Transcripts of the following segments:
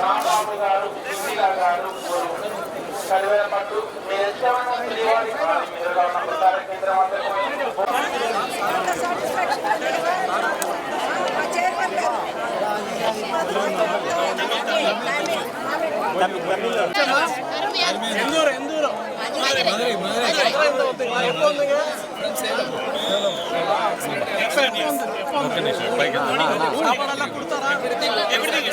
రాంబాబు గారు సుశీల గారు చదివేల మీరు ఇష్టమైన శ్రీవారి కాలి ఉన్న ప్రసార కేంద్రం అంతా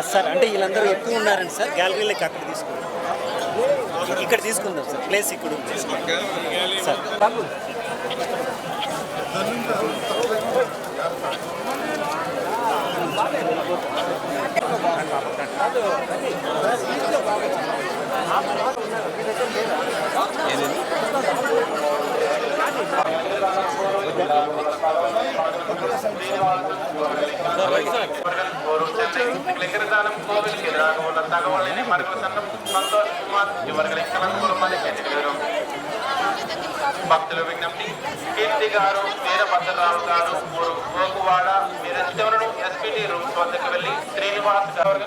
సార్. అంటే వీళ్ళందరూ ఎక్కువ ఉన్నారండి సార్. గ్యాలరీలోకి అక్కడ తీసుకుందాం. ఇక్కడ తీసుకుందాం సార్. ప్లేస్ ఇక్కడ ఉంది. సార్. ஒரு கிருதானம் கோவிலுக்கு எதிராக உள்ள தகவலினை மருத்துவ சங்கம் சந்தோஷ்குமார் இவர்களை கலந்து கொள்ளுமாறு கேட்டுக்கொள்கிறோம் భక్తుల విజ్ఞప్తి కీర్తి గారు వీరభద్రరావు గారు గోకువాడ నిరంతవనం ఎస్పీటీ రూమ్స్ వద్దకు వెళ్ళి శ్రీనివాస్ గారు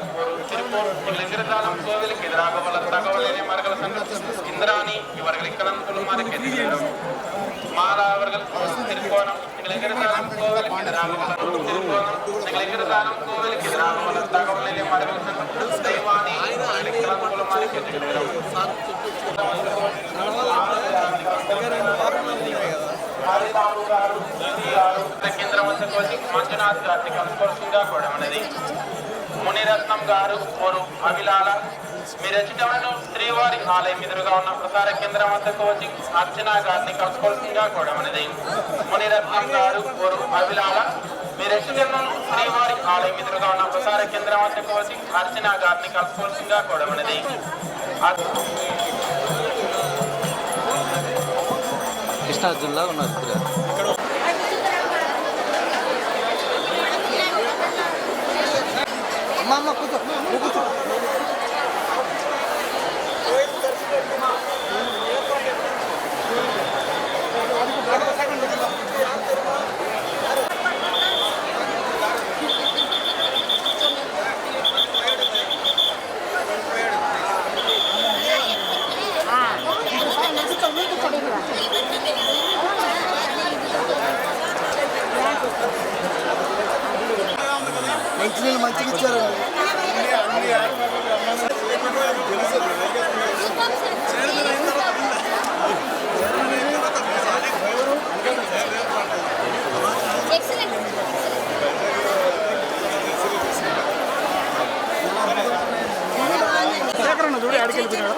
తిరుపూర్ లింగరదానం కోవిలుக்கு எதிராக உள்ள தகவலினை மரகல சங்கம் இந்திராணி இவர்களை கலந்து கொள்ளுமாறு கேட்டுக்கொள்கிறோம் மாலா அவர்கள் திருக்கோணம் லிங்கரதானம் கோவிலுக்கு எதிராக உள்ள திருக்கோணம் லிங்கரதானம் கோவிலுக்கு எதிராக உள்ள தகவலினை மறுகள் சங்கம் தெய்வானி இவர்களை கலந்து கொள்ளுமாறு கேட்டுக்கிறோம் హరిబాబు గారు జ్యోతి గారు కేంద్రం వద్దకు వచ్చి మంజునాథ్ గారిని కలుసుకోవాల్సిందిగా కూడా ఉన్నది మునిరత్నం గారు ఓరు అవిలాల మీరు ఎచ్చటలను శ్రీవారి ఆలయం ఎదురుగా ఉన్న ప్రసార కేంద్రం వద్దకు వచ్చి అర్చన గారిని కలుసుకోవాల్సిందిగా కూడా ఉన్నది మునిరత్నం గారు ఓరు అవిలాల మీరు ఎచ్చటలను శ్రీవారి ఆలయం ఎదురుగా ఉన్న ప్రసార కేంద్రం వద్దకు వచ్చి అర్చన గారిని కలుసుకోవాల్సిందిగా కూడా ఉన్నది కృష్ణా జిల్లా ఉన్నారు ఇక్కడ. మంచినీళ్ళు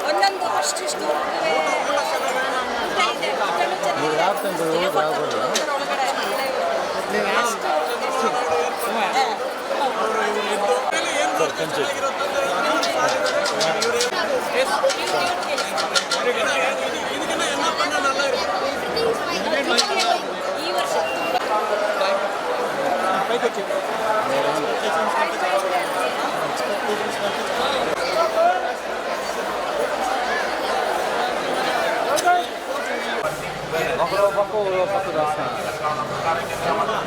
ಒಂದೊಂದು ಅಷ್ಟಿಷ್ಟು బయట హాల్ ఎవరికి లేకుండా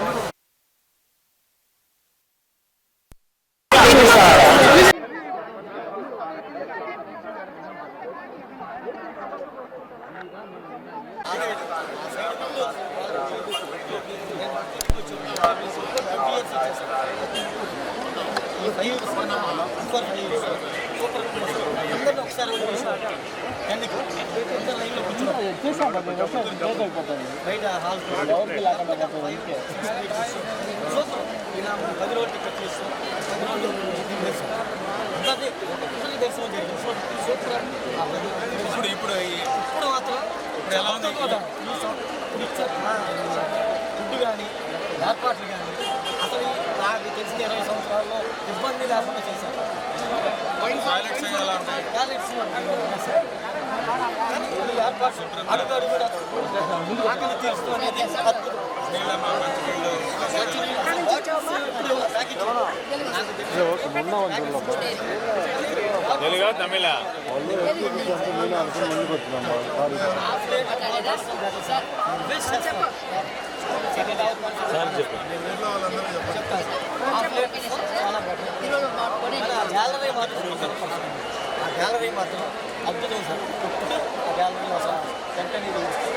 పోతుంది ఇలా పది రోజులు టికెట్ చేస్తాం పది రోజులు దర్శనం జరిగింది సూపర్ ఇప్పుడు ఇప్పుడు ఇప్పుడు మాత్రం ఇప్పుడు ఎలా ఉంది ఫుడ్ కానీ ఏర్పాట్లు కానీ అసలు నాకు తెలిసిన ఇరవై సంవత్సరాల్లో ఇబ్బంది లేకుండా చేశారు. టాయిలెట్స్ టాయిలెట్స్ కానీ ఆకలి తీరుస్తూ అద్భుతం నీళ్ళమ్మ తెలుగా తమిళ గ్యాలరీ మాత్రం సూపర్ గ్యాలరీ మాత్రం అద్భుతం సార్. ఇప్పుడు ఆ గ్యాలరీ అసలు వెంటనే తీస్తారు.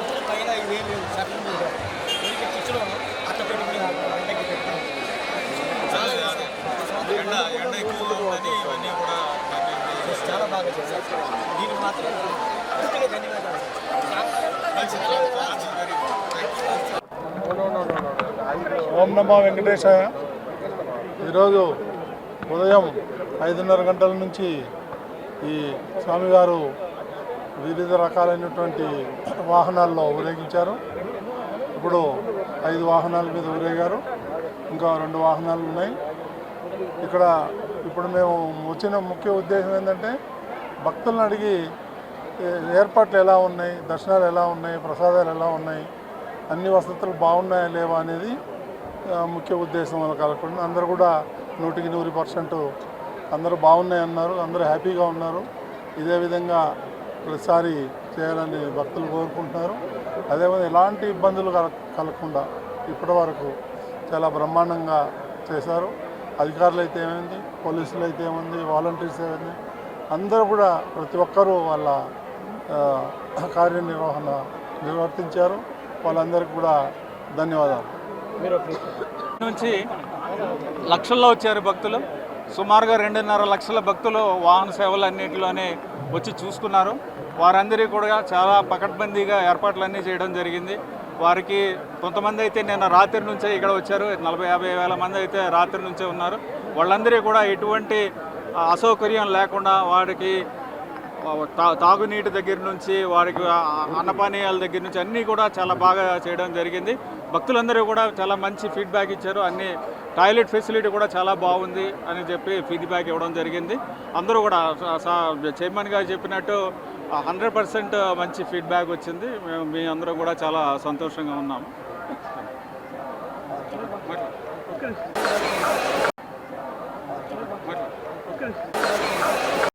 ఇప్పుడు పైన ఇవేమి మీద ఉనికి కూర్చోవడం అట్ట పెట్టుకుని ఎండకి పెట్టుకుని ఎండ ఎండ ఎక్కువగా ఉందని ఇవన్నీ కూడా చేసి చాలా బాగా చేశారు దీనికి మాత్రం పూర్తిగా ధన్యవాదాలు ఓం నమో వెంకటేశాయ. ఈరోజు ఉదయం ఐదున్నర గంటల నుంచి ఈ స్వామివారు వివిధ రకాలైనటువంటి వాహనాల్లో ఊరేగించారు. ఇప్పుడు ఐదు వాహనాల మీద ఊరేగారు. ఇంకా రెండు వాహనాలు ఉన్నాయి. ఇక్కడ ఇప్పుడు మేము వచ్చిన ముఖ్య ఉద్దేశం ఏంటంటే భక్తులను అడిగి ఏ- ఏర్పాట్లు ఎలా ఉన్నాయి దర్శనాలు ఎలా ఉన్నాయి ప్రసాదాలు ఎలా ఉన్నాయి అన్ని వసతులు బాగున్నాయా లేవా అనేది ముఖ్య ఉద్దేశం వల్ల కలగకుండా అందరూ కూడా నూటికి నూరు పర్సెంట్ అందరూ బాగున్నాయి అన్నారు అందరూ హ్యాపీగా ఉన్నారు. ఇదే విధంగా ప్రతిసారి చేయాలని భక్తులు కోరుకుంటున్నారు. అదేవిధంగా ఎలాంటి ఇబ్బందులు కల కలగకుండా ఇప్పటి వరకు చాలా బ్రహ్మాండంగా చేశారు. అధికారులు అయితే ఏమైంది పోలీసులు అయితే ఏముంది వాలంటీర్స్ ఏమైంది అందరూ కూడా ప్రతి ఒక్కరూ వాళ్ళ కార్యనిర్వహణ నిర్వర్తించారు. వాళ్ళందరికీ కూడా ధన్యవాదాలు. నుంచి లక్షల్లో వచ్చారు భక్తులు. సుమారుగా రెండున్నర లక్షల భక్తులు వాహన సేవలు అన్నింటిలోనే వచ్చి చూసుకున్నారు. వారందరికీ కూడా చాలా పకడ్బందీగా ఏర్పాట్లన్నీ చేయడం జరిగింది. వారికి కొంతమంది అయితే నిన్న రాత్రి నుంచే ఇక్కడ వచ్చారు. నలభై యాభై వేల మంది అయితే రాత్రి నుంచే ఉన్నారు. వాళ్ళందరికీ కూడా ఎటువంటి అసౌకర్యం లేకుండా వారికి తాగునీటి దగ్గర నుంచి వారికి అన్నపానీయాల దగ్గర నుంచి అన్నీ కూడా చాలా బాగా చేయడం జరిగింది. భక్తులందరూ కూడా చాలా మంచి ఫీడ్బ్యాక్ ఇచ్చారు. అన్ని టాయిలెట్ ఫెసిలిటీ కూడా చాలా బాగుంది అని చెప్పి ఫీడ్బ్యాక్ ఇవ్వడం జరిగింది. అందరూ కూడా స- చైర్మన్ గారు చెప్పినట్టు హండ్రెడ్ పర్సెంట్ మంచి ఫీడ్బ్యాక్ వచ్చింది. మేము మీ అందరం కూడా చాలా సంతోషంగా ఉన్నాము.